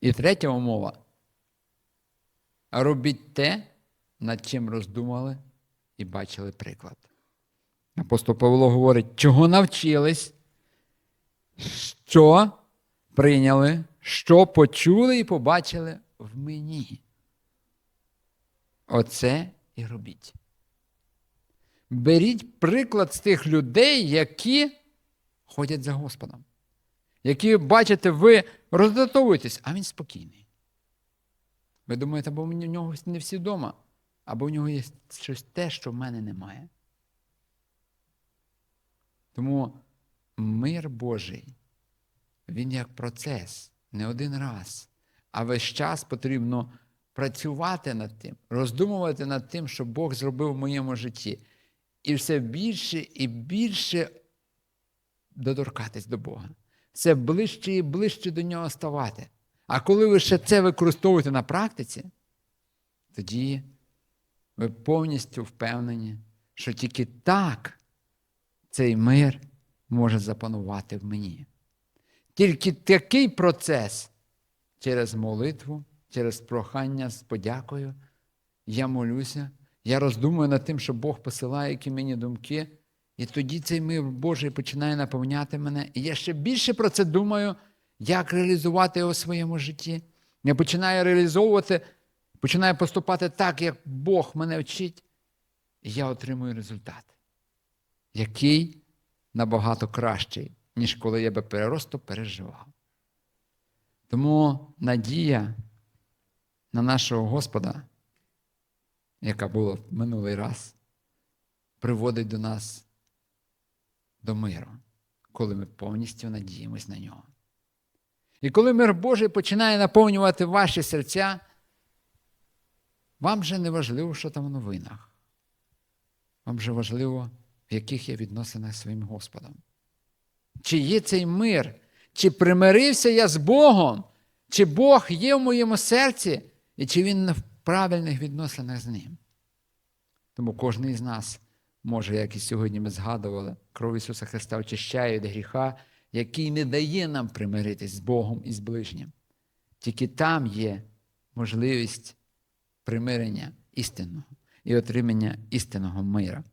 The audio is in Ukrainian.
І третя умова. Робіть те, над чим роздумали і бачили приклад. Апостол Павло говорить, чого навчились, що прийняли, що почули і побачили в мені. Оце і робіть. Беріть приклад з тих людей, які ходять за Господом. Які, бачите, ви роздратовуєтесь, а він спокійний. Ви думаєте, або в нього не всі вдома, або в нього є щось те, що в мене немає. Тому мир Божий, він як процес, не один раз, а весь час потрібно працювати над тим, роздумувати над тим, що Бог зробив в моєму житті. І все більше і більше доторкатись до Бога. Все ближче і ближче до нього ставати. А коли ви ще це використовуєте на практиці, тоді ви повністю впевнені, що тільки так цей мир може запанувати в мені. Тільки такий процес через молитву, через прохання з подякою. Я молюся, я роздумую над тим, що Бог посилає які мені думки, і тоді цей мир Божий починає наповняти мене. І я ще більше про це думаю, як реалізувати його в своєму житті. Я починаю реалізовувати, починаю поступати так, як Бог мене вчить, і я отримую результат, який набагато кращий, ніж коли я би просто переживав. Тому надія на нашого Господа, яка була в минулий раз, приводить до нас до миру, коли ми повністю надіємось на нього. І коли мир Божий починає наповнювати ваші серця, вам вже не важливо, що там в новинах. Вам вже важливо, в яких є відносинах зі своїм Господом. Чи є цей мир? Чи примирився я з Богом? Чи Бог є в моєму серці, і чи Він в правильних відносинах з ним? Тому кожен із нас може, як і сьогодні ми згадували, кров Ісуса Христа очищає від гріха, який не дає нам примиритись з Богом і з ближнім. Тільки там є можливість примирення істинного і отримання істинного мира.